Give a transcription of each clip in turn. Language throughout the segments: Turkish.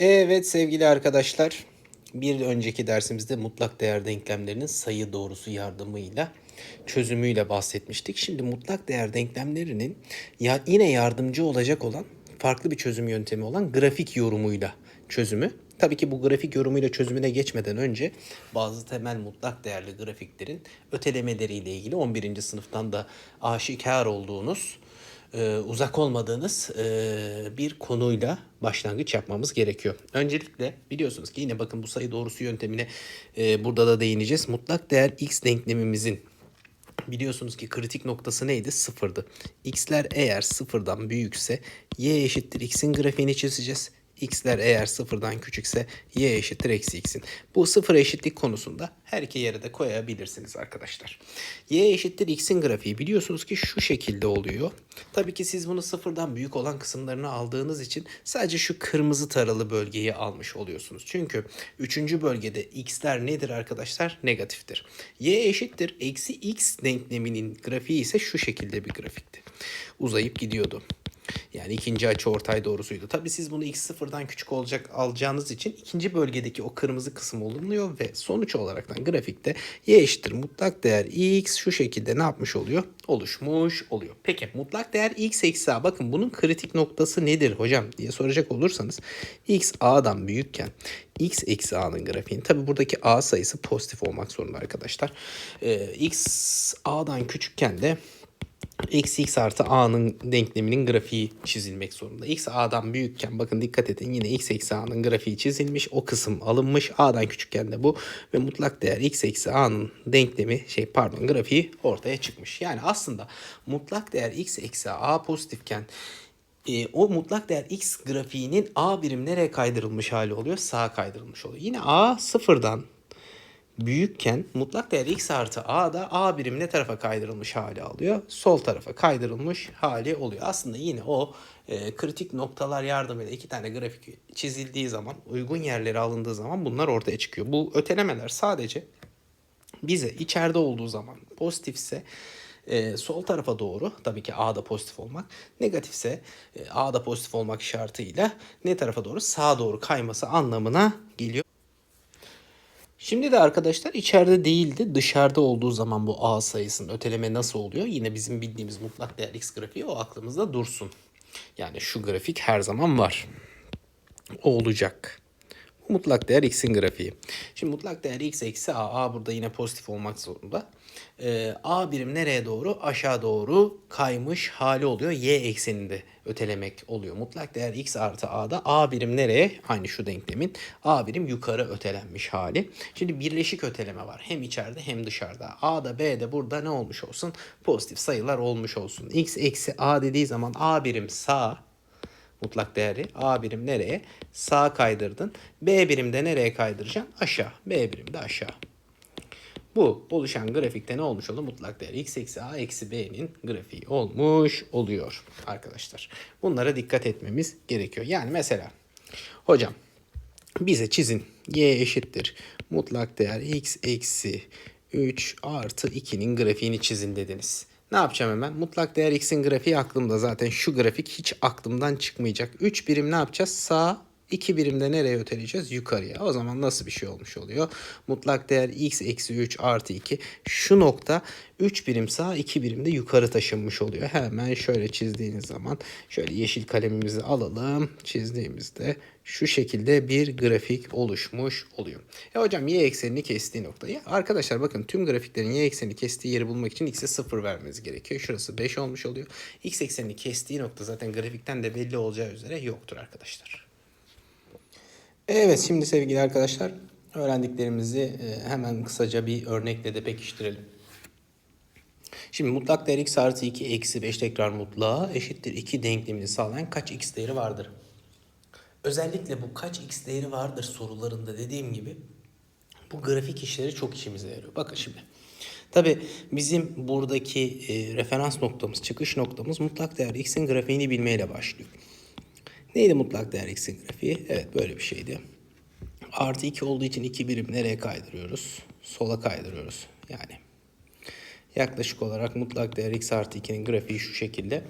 Evet sevgili arkadaşlar, bir önceki dersimizde mutlak değer denklemlerinin sayı doğrusu yardımıyla çözümüyle bahsetmiştik. Şimdi mutlak değer denklemlerinin ya yine yardımcı olacak olan farklı bir çözüm yöntemi olan grafik yorumuyla çözümü. Tabii ki bu grafik yorumuyla çözümüne geçmeden önce bazı temel mutlak değerli grafiklerin ötelemeleriyle ilgili 11. sınıftan da aşikar olduğunuz e, uzak olmadığınız e, bir konuyla başlangıç yapmamız gerekiyor. Öncelikle biliyorsunuz ki yine bakın bu sayı doğrusu yöntemine e, burada da değineceğiz. Mutlak değer x denklemimizin biliyorsunuz ki kritik noktası neydi? Sıfırdı. x'ler eğer sıfırdan büyükse y eşittir x'in grafiğini çizeceğiz. x'ler eğer sıfırdan küçükse y eşittir eksi x'in. Bu sıfır eşitlik konusunda her iki yere de koyabilirsiniz arkadaşlar. y eşittir x'in grafiği biliyorsunuz ki şu şekilde oluyor. Tabii ki siz bunu sıfırdan büyük olan kısımlarını aldığınız için sadece şu kırmızı taralı bölgeyi almış oluyorsunuz. Çünkü üçüncü bölgede x'ler nedir arkadaşlar? Negatiftir. y eşittir eksi x denkleminin grafiği ise şu şekilde bir grafikti. Uzayıp gidiyordu. Yani ikinci açı ortay doğrusuydu. Tabii siz bunu x sıfırdan küçük olacak alacağınız için ikinci bölgedeki o kırmızı kısım olunuyor ve sonuç olaraktan grafikte y eşittir mutlak değer x şu şekilde ne yapmış oluyor? Oluşmuş oluyor. Peki mutlak değer x eksi a bakın bunun kritik noktası nedir hocam diye soracak olursanız x a'dan büyükken x eksi a'nın grafiğini tabi buradaki a sayısı pozitif olmak zorunda arkadaşlar. Ee, x a'dan küçükken de Eksi x artı a'nın denkleminin grafiği çizilmek zorunda. x a'dan büyükken bakın dikkat edin yine x eksi a'nın grafiği çizilmiş. O kısım alınmış. a'dan küçükken de bu ve mutlak değer x eksi a'nın denklemi şey pardon grafiği ortaya çıkmış. Yani aslında mutlak değer x eksi a pozitifken e, o mutlak değer x grafiğinin a birim nereye kaydırılmış hali oluyor? Sağa kaydırılmış oluyor. Yine a sıfırdan büyükken mutlak değer x artı a da a birim ne tarafa kaydırılmış hali alıyor? Sol tarafa kaydırılmış hali oluyor. Aslında yine o e, kritik noktalar yardımıyla iki tane grafik çizildiği zaman uygun yerlere alındığı zaman bunlar ortaya çıkıyor. Bu ötelemeler sadece bize içeride olduğu zaman pozitifse e, sol tarafa doğru tabii ki A'da pozitif olmak negatifse e, A'da pozitif olmak şartıyla ne tarafa doğru sağa doğru kayması anlamına geliyor. Şimdi de arkadaşlar içeride değildi dışarıda olduğu zaman bu A sayısının öteleme nasıl oluyor? Yine bizim bildiğimiz mutlak değer x grafiği o aklımızda dursun. Yani şu grafik her zaman var. O olacak. Bu mutlak değer x'in grafiği. Şimdi mutlak değer x eksi a. a burada yine pozitif olmak zorunda. Ee, a birim nereye doğru? Aşağı doğru kaymış hali oluyor. Y ekseninde ötelemek oluyor. Mutlak değer x artı a'da a birim nereye? Aynı şu denklemin. a birim yukarı ötelenmiş hali. Şimdi birleşik öteleme var. Hem içeride hem dışarıda. a'da b'de burada ne olmuş olsun? Pozitif sayılar olmuş olsun. x eksi a dediği zaman a birim sağ mutlak değeri. A birim nereye? Sağa kaydırdın. B birimde nereye kaydıracaksın? Aşağı. B birimde aşağı. Bu oluşan grafikte ne olmuş oldu? Mutlak değer x eksi a eksi b'nin grafiği olmuş oluyor arkadaşlar. Bunlara dikkat etmemiz gerekiyor. Yani mesela hocam bize çizin y eşittir mutlak değer x eksi 3 artı 2'nin grafiğini çizin dediniz. Ne yapacağım hemen? Mutlak değer x'in grafiği aklımda zaten. Şu grafik hiç aklımdan çıkmayacak. 3 birim ne yapacağız? Sağ 2 birimde nereye öteleyeceğiz? Yukarıya. O zaman nasıl bir şey olmuş oluyor? Mutlak değer x eksi 3 artı 2. Şu nokta 3 birim sağ 2 birim de yukarı taşınmış oluyor. Hemen şöyle çizdiğiniz zaman şöyle yeşil kalemimizi alalım. Çizdiğimizde şu şekilde bir grafik oluşmuş oluyor. E hocam y eksenini kestiği noktayı. Arkadaşlar bakın tüm grafiklerin y eksenini kestiği yeri bulmak için x'e 0 vermeniz gerekiyor. Şurası 5 olmuş oluyor. x eksenini kestiği nokta zaten grafikten de belli olacağı üzere yoktur arkadaşlar. Evet şimdi sevgili arkadaşlar öğrendiklerimizi e, hemen kısaca bir örnekle de pekiştirelim. Şimdi mutlak değer x artı 2 eksi 5 tekrar mutlağa eşittir 2 denklemini sağlayan kaç x değeri vardır? Özellikle bu kaç x değeri vardır sorularında dediğim gibi bu grafik işleri çok işimize yarıyor. Bakın şimdi. Tabi bizim buradaki e, referans noktamız, çıkış noktamız mutlak değer x'in grafiğini bilmeyle başlıyor. Neydi mutlak değer x'in grafiği? Evet böyle bir şeydi. Artı 2 olduğu için 2 birim nereye kaydırıyoruz? Sola kaydırıyoruz. Yani yaklaşık olarak mutlak değer x artı 2'nin grafiği şu şekilde.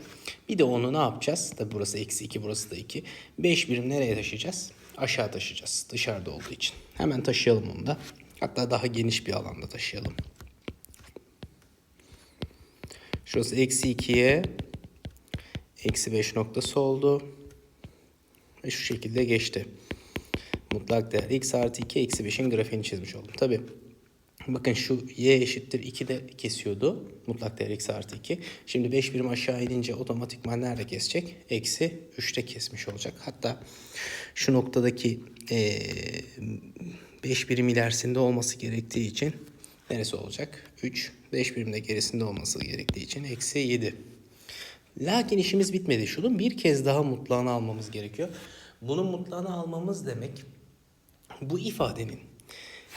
Bir de onu ne yapacağız? Tabi burası eksi 2 burası da 2. 5 birim nereye taşıyacağız? aşağı taşıyacağız dışarıda olduğu için. Hemen taşıyalım onu da. Hatta daha geniş bir alanda taşıyalım. Şurası eksi 2'ye eksi 5 noktası oldu. Ve şu şekilde geçti. Mutlak değer x artı 2 eksi 5'in grafiğini çizmiş oldum. Tabi bakın şu y eşittir 2 de kesiyordu. Mutlak değer x artı 2. Şimdi 5 birim aşağı inince otomatikman nerede kesecek? Eksi 3'te kesmiş olacak. Hatta şu noktadaki ee, 5 birim ilerisinde olması gerektiği için neresi olacak? 3. 5 birim de gerisinde olması gerektiği için eksi 7. Lakin işimiz bitmedi. Şunun bir kez daha mutlağını almamız gerekiyor. Bunun mutlağını almamız demek bu ifadenin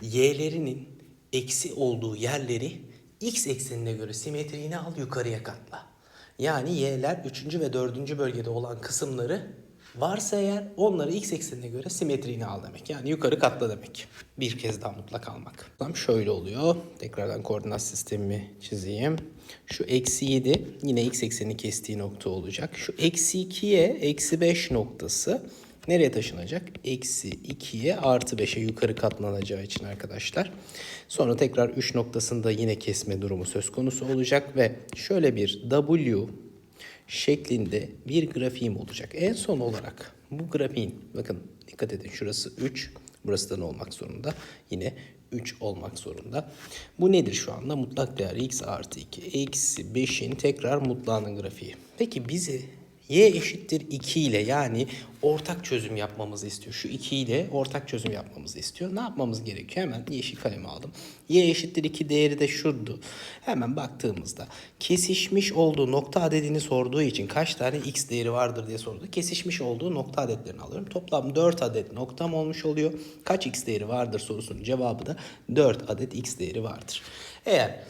y'lerinin eksi olduğu yerleri x eksenine göre simetriğini al yukarıya katla. Yani y'ler 3. ve 4. bölgede olan kısımları varsa eğer onları x eksenine göre simetriğini al demek. Yani yukarı katla demek. Bir kez daha mutlak almak. Tam şöyle oluyor. Tekrardan koordinat sistemimi çizeyim. Şu eksi 7 yine x eksenini kestiği nokta olacak. Şu eksi 2'ye eksi 5 noktası nereye taşınacak? Eksi 2'ye artı 5'e yukarı katlanacağı için arkadaşlar. Sonra tekrar 3 noktasında yine kesme durumu söz konusu olacak ve şöyle bir W şeklinde bir grafiğim olacak. En son olarak bu grafiğin bakın dikkat edin şurası 3 burası da ne olmak zorunda? Yine 3 olmak zorunda. Bu nedir şu anda? Mutlak değer x artı 2 eksi 5'in tekrar mutlağının grafiği. Peki bizi y eşittir 2 ile yani ortak çözüm yapmamızı istiyor. Şu 2 ile ortak çözüm yapmamızı istiyor. Ne yapmamız gerekiyor? Hemen yeşil kalemi aldım. y eşittir 2 değeri de şurdu. Hemen baktığımızda kesişmiş olduğu nokta adedini sorduğu için kaç tane x değeri vardır diye sordu. Kesişmiş olduğu nokta adetlerini alıyorum. Toplam 4 adet noktam olmuş oluyor. Kaç x değeri vardır sorusunun cevabı da 4 adet x değeri vardır. Eğer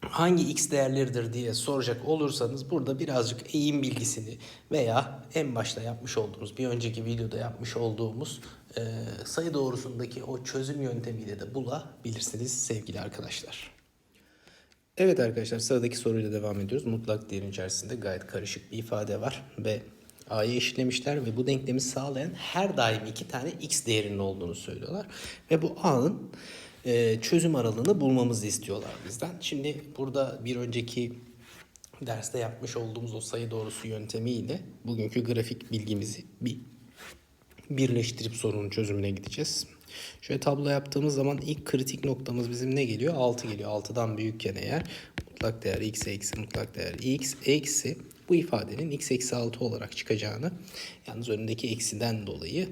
hangi x değerleridir diye soracak olursanız burada birazcık eğim bilgisini veya en başta yapmış olduğumuz bir önceki videoda yapmış olduğumuz e, sayı doğrusundaki o çözüm yöntemiyle de bulabilirsiniz sevgili arkadaşlar. Evet arkadaşlar sıradaki soruyla devam ediyoruz. Mutlak değerin içerisinde gayet karışık bir ifade var ve a'yı eşitlemişler ve bu denklemi sağlayan her daim iki tane x değerinin olduğunu söylüyorlar. Ve bu a'nın e, çözüm aralığını bulmamızı istiyorlar bizden. Şimdi burada bir önceki derste yapmış olduğumuz o sayı doğrusu yöntemiyle bugünkü grafik bilgimizi bir birleştirip sorunun çözümüne gideceğiz. Şöyle tablo yaptığımız zaman ilk kritik noktamız bizim ne geliyor? 6 geliyor. 6'dan büyükken eğer mutlak değer x eksi mutlak değer x eksi bu ifadenin x eksi 6 olarak çıkacağını yalnız önündeki eksiden dolayı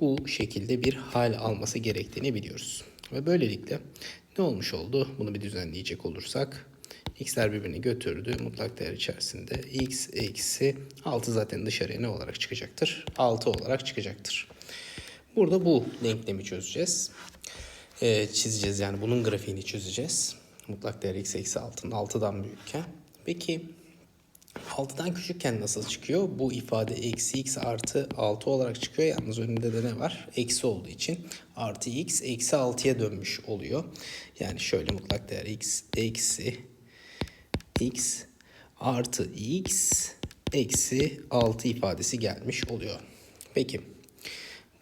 bu şekilde bir hal alması gerektiğini biliyoruz. Ve böylelikle ne olmuş oldu? Bunu bir düzenleyecek olursak x'ler birbirini götürdü. Mutlak değer içerisinde x eksi 6 zaten dışarıya ne olarak çıkacaktır? 6 olarak çıkacaktır. Burada bu denklemi çözeceğiz. Ee, çizeceğiz yani bunun grafiğini çözeceğiz. Mutlak değer x eksi 6'nın 6'dan büyükken. Peki 6'dan küçükken nasıl çıkıyor? Bu ifade eksi x artı 6 olarak çıkıyor. Yalnız önünde de ne var? Eksi olduğu için artı x eksi 6'ya dönmüş oluyor. Yani şöyle mutlak değer x eksi x artı x eksi 6 ifadesi gelmiş oluyor. Peki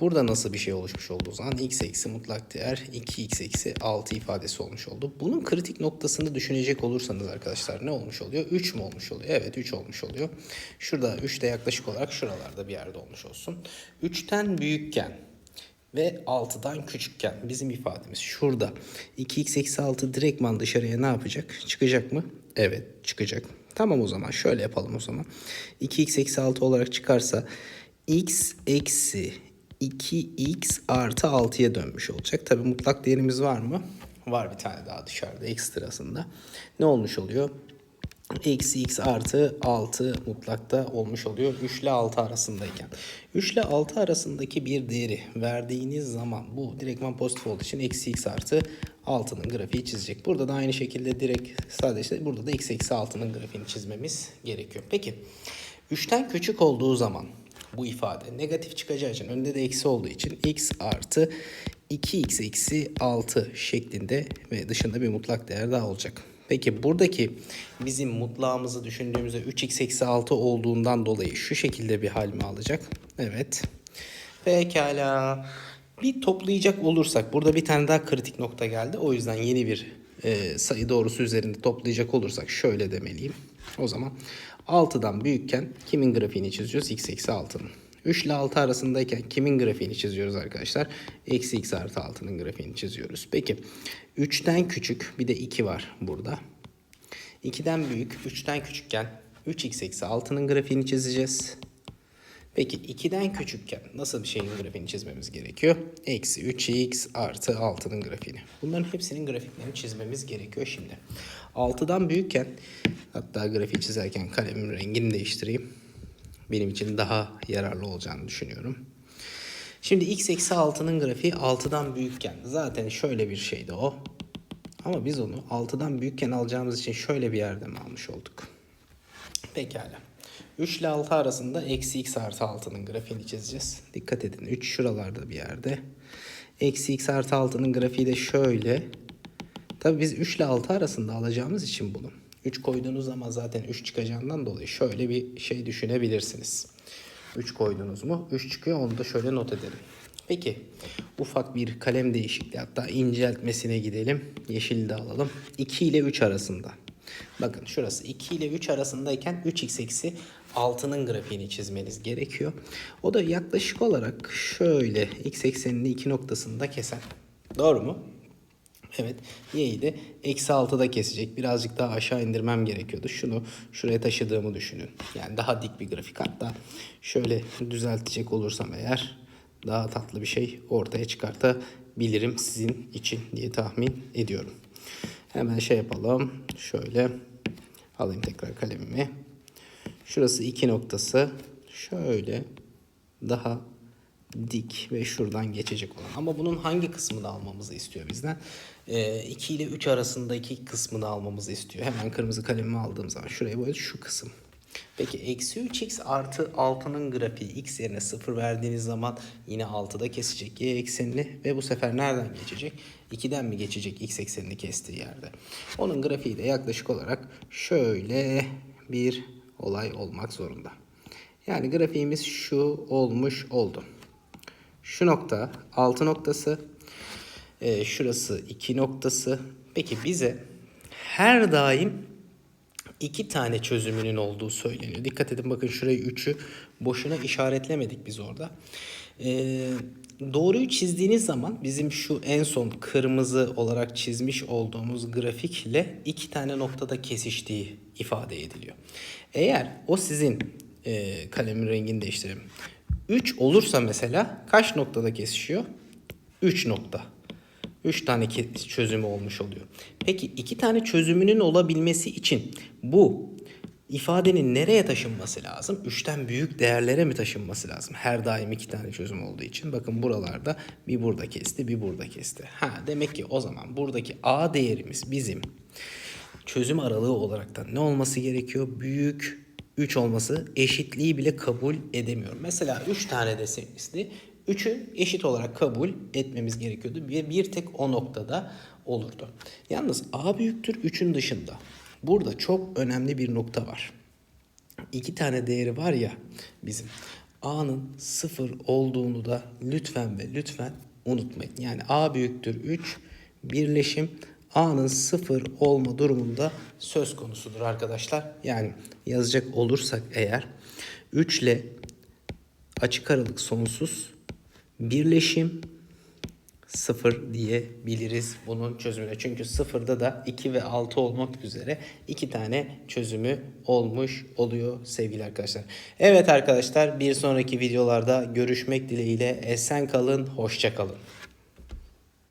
burada nasıl bir şey oluşmuş olduğu zaman x eksi mutlak değer 2x eksi 6 ifadesi olmuş oldu. Bunun kritik noktasını düşünecek olursanız arkadaşlar ne olmuş oluyor? 3 mü olmuş oluyor? Evet 3 olmuş oluyor. Şurada 3 de yaklaşık olarak şuralarda bir yerde olmuş olsun. 3'ten büyükken ve 6'dan küçükken bizim ifademiz şurada. 2x eksi 6 direktman dışarıya ne yapacak? Çıkacak mı? Evet çıkacak. Tamam o zaman şöyle yapalım o zaman. 2x eksi 6 olarak çıkarsa x eksi 2x artı 6'ya dönmüş olacak. Tabi mutlak değerimiz var mı? Var bir tane daha dışarıda ekstrasında. Ne olmuş oluyor? Eksi x artı 6 mutlakta olmuş oluyor 3 ile 6 arasındayken. 3 ile 6 arasındaki bir değeri verdiğiniz zaman bu direktman pozitif olduğu için eksi x artı 6'nın grafiği çizecek. Burada da aynı şekilde direkt sadece burada da x eksi 6'nın grafiğini çizmemiz gerekiyor. Peki 3'ten küçük olduğu zaman bu ifade negatif çıkacağı için önünde de eksi olduğu için x artı 2x eksi 6 şeklinde ve dışında bir mutlak değer daha olacak. Peki buradaki bizim mutlağımızı düşündüğümüzde 3x eksi 6 olduğundan dolayı şu şekilde bir hal mi alacak? Evet. Pekala. Bir toplayacak olursak burada bir tane daha kritik nokta geldi. O yüzden yeni bir e, sayı doğrusu üzerinde toplayacak olursak şöyle demeliyim. O zaman 6'dan büyükken kimin grafiğini çiziyoruz? x eksi 6'nın. 3 ile 6 arasındayken kimin grafiğini çiziyoruz arkadaşlar? Eksi x artı 6'nın grafiğini çiziyoruz. Peki 3'ten küçük bir de 2 var burada. 2'den büyük 3'ten küçükken 3x eksi 6'nın grafiğini çizeceğiz. Peki 2'den küçükken nasıl bir şeyin grafiğini çizmemiz gerekiyor? Eksi 3x artı 6'nın grafiğini. Bunların hepsinin grafiklerini çizmemiz gerekiyor şimdi. 6'dan büyükken hatta grafiği çizerken kalemin rengini değiştireyim. Benim için daha yararlı olacağını düşünüyorum. Şimdi x eksi 6'nın grafiği 6'dan büyükken zaten şöyle bir şeydi o. Ama biz onu 6'dan büyükken alacağımız için şöyle bir yerde mi almış olduk? Pekala. 3 ile 6 arasında eksi x artı 6'nın grafiğini çizeceğiz. Dikkat edin 3 şuralarda bir yerde. Eksi x artı 6'nın grafiği de şöyle. Tabi biz 3 ile 6 arasında alacağımız için bunu. 3 koyduğunuz zaman zaten 3 çıkacağından dolayı şöyle bir şey düşünebilirsiniz. 3 koydunuz mu 3 çıkıyor onu da şöyle not edelim. Peki ufak bir kalem değişikliği hatta inceltmesine gidelim. Yeşili de alalım. 2 ile 3 arasında. Bakın şurası 2 ile 3 arasındayken 3x eksi 6'nın grafiğini çizmeniz gerekiyor. O da yaklaşık olarak şöyle x eksenini 2 noktasında kesen. Doğru mu? Evet. Y'yi de eksi 6'da kesecek. Birazcık daha aşağı indirmem gerekiyordu. Şunu şuraya taşıdığımı düşünün. Yani daha dik bir grafik. Hatta şöyle düzeltecek olursam eğer daha tatlı bir şey ortaya çıkartabilirim sizin için diye tahmin ediyorum. Hemen şey yapalım. Şöyle alayım tekrar kalemimi. Şurası iki noktası. Şöyle daha dik ve şuradan geçecek olan. Ama bunun hangi kısmını almamızı istiyor bizden? Ee, 2 ile 3 arasındaki kısmını almamızı istiyor. Hemen kırmızı kalemimi aldığım zaman şuraya böyle şu kısım. Peki eksi 3x artı 6'nın grafiği x yerine 0 verdiğiniz zaman yine 6'da kesecek y eksenini ve bu sefer nereden geçecek? 2'den mi geçecek x eksenini kestiği yerde? Onun grafiği de yaklaşık olarak şöyle bir olay olmak zorunda. Yani grafiğimiz şu olmuş oldu. Şu nokta 6 noktası. e, şurası 2 noktası. Peki bize her daim iki tane çözümünün olduğu söyleniyor. Dikkat edin bakın şurayı 3'ü boşuna işaretlemedik biz orada. Ee, doğruyu çizdiğiniz zaman bizim şu en son kırmızı olarak çizmiş olduğumuz grafikle iki tane noktada kesiştiği ifade ediliyor. Eğer o sizin e, kalemin rengini değiştirelim. 3 olursa mesela kaç noktada kesişiyor? 3 nokta. 3 tane çözümü olmuş oluyor. Peki iki tane çözümünün olabilmesi için bu ifadenin nereye taşınması lazım? 3'ten büyük değerlere mi taşınması lazım? Her daim iki tane çözüm olduğu için. Bakın buralarda bir burada kesti, bir burada kesti. Ha demek ki o zaman buradaki A değerimiz bizim çözüm aralığı olaraktan ne olması gerekiyor? Büyük 3 olması eşitliği bile kabul edemiyorum. Mesela 3 tane desemizdi. 3'ü eşit olarak kabul etmemiz gerekiyordu. Bir, bir tek o noktada olurdu. Yalnız A büyüktür 3'ün dışında. Burada çok önemli bir nokta var. İki tane değeri var ya bizim. A'nın sıfır olduğunu da lütfen ve lütfen unutmayın. Yani A büyüktür 3 birleşim A'nın sıfır olma durumunda söz konusudur arkadaşlar. Yani yazacak olursak eğer 3 ile açık aralık sonsuz birleşim sıfır diyebiliriz bunun çözümüne. Çünkü sıfırda da 2 ve 6 olmak üzere iki tane çözümü olmuş oluyor sevgili arkadaşlar. Evet arkadaşlar bir sonraki videolarda görüşmek dileğiyle esen kalın, hoşça kalın.